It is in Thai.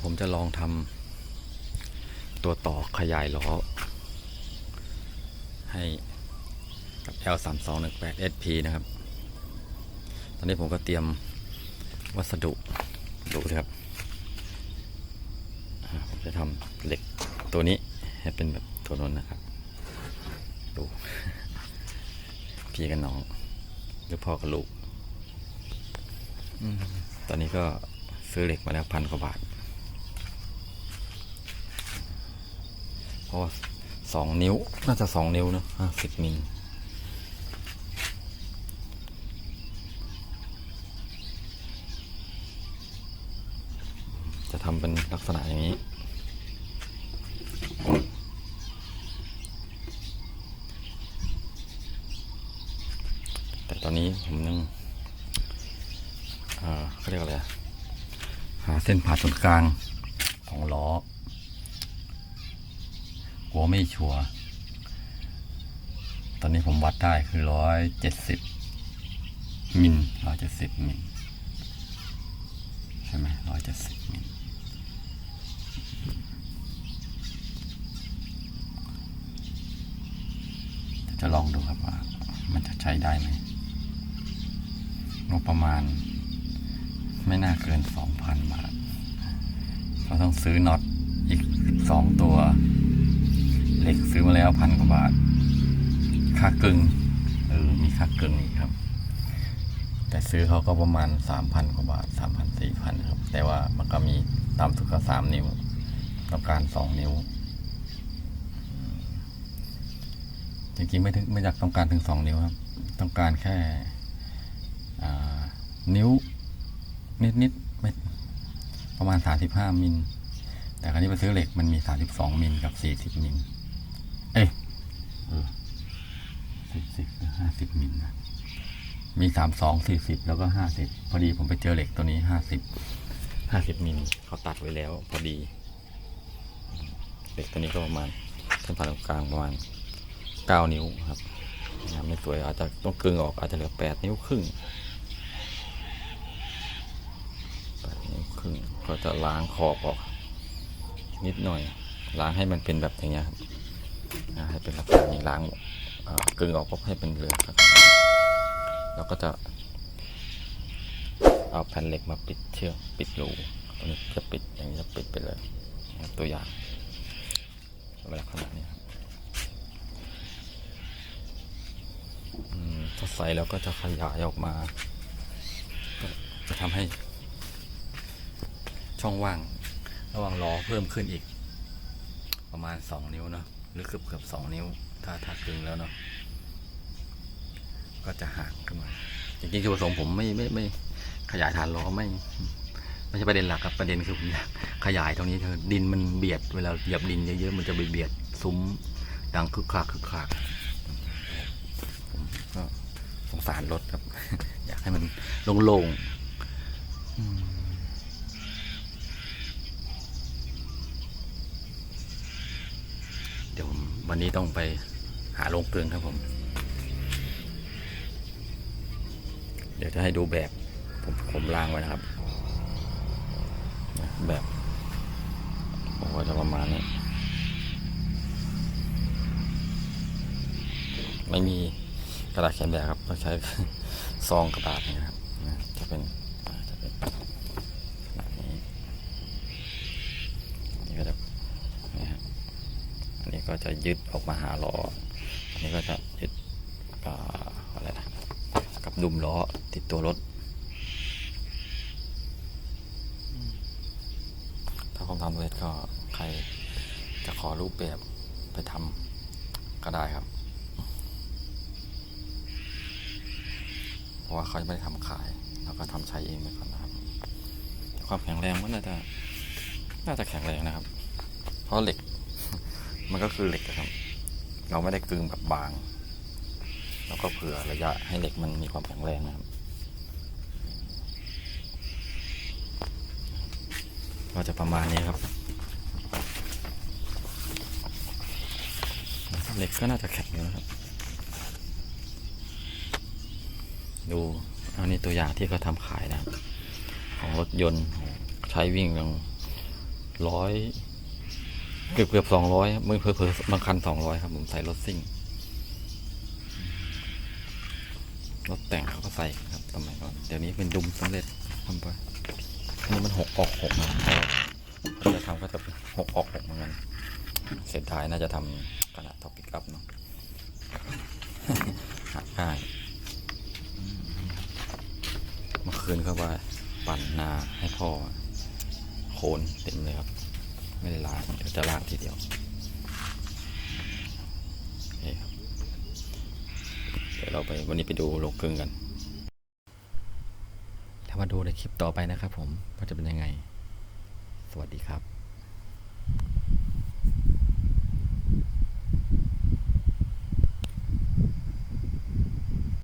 ยวผมจะลองทำตัวต่อขยายล้อ ให้กับ L 3 2 1 8 SP นะครับ ตอนนี้ผมก็เตรียมวัสดุดูสิครับ ผมจะทำเหล็กตัวนี้ให้เป็นแบบตัวนั้นนะครับ ดู พี่กับน้อง หรือพ่อกับลูกตอนนี้ก็ซื้อเหล็กมาแล้วพันกว่าบาท เพราะสองนิ้ว น่าจะสองนิ้วเนะห้าสิบมิลจะทำเป็นลักษณะอย่างนี้ แต่ตอนนี้ผมยังเอ่อเขาเรียกอะไร หาเส้นผ่าศูนย์กลางของล้อ กลัวไม่ชัวร์ตอนนี้ผมวัดได้คือร้อยเจ็ดสิบมิลร้อยเจ็ดสิบมิลใช่ไหมร้อยเจ็ดสิบมิลจะลองดูครับว่า มันจะใช้ได้ไหมงบประมาณ ไม่น่าเกินสองพันบาทเราต้องซื้อน็อตอีกสองตัว กซื้อมาแล้วพันกว่าบาท ค่ากึ่งเออมีค่ากึ่งอีกครับ แต่ซื้อเขาก็ประมาณสามพันกว่าบาทสามพันสี่พันครับ แต่ว่ามันก็มีตามสุดก็สามนิ้วต้องการสองนิ้ว จริงๆไม่ถึงไม่อยากต้องการถึงสองนิ้วครับ ต้องการแค่นิ้ว นิดนิดๆไม่ประมาณสามสิบห้ามิล แต่คราวนี้ไปซื้อเหล็กมันมีสามสิบสองมิลกับสี่สิบมิล เอ้ยเออสิบสิบห้าสิบมิลนะมีสามสองสี่สิบแล้วก็ห้าสิบพอดีผมไปเจอเหล็กตัวนี้ห้าสิบห้าสิบมิลเขาตัดไว้แล้ว พอดี เหล็กตัวนี้ก็ประมาณเส้นผ่านตรงกลางประมาณเก้านิ้วครับนะครับไม่สวยอาจจะต้องกึงออกอาจจะเหลือแปดนิ้วครึ่งแปดนิ้วครึ่งก็จะล้างขอบออก นิดหน่อยล้างให้มันเป็นแบบอย่างเงี้ยครับ ให้เป็นลักษณะนี้ล้างเอ่อกึงออกปุ๊บให้เป็นเรือครับแล้วก็จะเอาแผ่นเหล็กมาปิดเชือกปิดรูตรงนี้จะปิดอย่างนี้จะปิดไปเลยตัวอย่างลักษณะนี้ครับถ้าใส่แล้วก็จะขยายออกมาก็จะทำให้ช่องว่างระหว่างล้อเพิ่มขึ้นอีก ประมาณสองนิ้วเนาะ หรือเกือบเกือบสองนิ้ว ถ้าถ้ากึงแล้วเนาะก็จะห่างขึ้นมาจริงๆคือผสมผมไม่ไม่ไม่ขยายฐานล้อไม่ไม่ใช่ประเด็นหลักครับประเด็นคือผมอยากขยายตรงนี้เธอดินมันเบียดเวลาเหยียบดินเยอะๆมันจะไปเบียดซุ้มดังคึกคักคึกคักผมก็สงสารรถครับ อยากให้มันโล่งๆอืมเดี๋ย วันนี้ต้องไปหาโรงกลึงครับผม เดี๋ยวจะให้ดูแบบ ผมผมล่างไว้นะครับ แบบผมก็จะประมาณนี้ ไม่มีกระดาษเขียนแบบครับต้องใช้ซองกระดาษนะครับจะเป็นอ่าจะเป็นขนาดนี้นี่ก็จะนี่ครับอันนี้ ก็จะยึดออกมาหาล้ออันนี้ก็จะยึดอ่าอะไรนะกับดุมล้อติดตัวรถถ้าผมทำเสร็จก็ใครจะขอรูปแบบไปทำก็ได้ครับ เพราะว่าเขาไม่ได้ทำขายเราก็ทำใช้เองไปก่อนนะครับ ความแข็งแรงมันน่าจะน่าจะแข็งแรงนะครับ เพราะเหล็ก มันก็คือเหล็กอะครับ เราไม่ได้กึงแบบบาง แล้วก็เผื่อระยะให้เหล็กมันมีความแข็งแรงนะครับ ก็จะประมาณนี้ครับ เหล็กก็น่าจะแข็งอยู่นะครับ ดูอันนี้ตัวอย่างที่เขาทำขายนะครับ ของรถยนต์ใช้วิ่งลงร้อย เกือบเกือบสองร้อยมือเพอเพอบางคันสองร้อยครับ ผมใส่รถซิ่ง รถแต่งเขาก็ใส่ครับสมัยก่อนเดี๋ยวนี้เป็นดุมสำเร็จทำไปอันนี้มันหกออกหกนะถ้าจะทำก็จะเป็นหกออกหกเหมือนกันเสียดายน่าจะทำขนาดท็อปิกอัพเนาะหาง่ายเมื่อคืนก็ว่าปั่นนาให้พ่อโคนเต็มเลยครับ ไม่ได้ล้างเดี๋ยวจะล้างทีเดียวเครับเดี๋ยวเราไปวันนี้ไปดูโลกกึ่งกัน ถ้ามาดูในคลิปต่อไปนะครับผมว่าจะเป็นยังไง สวัสดีครับ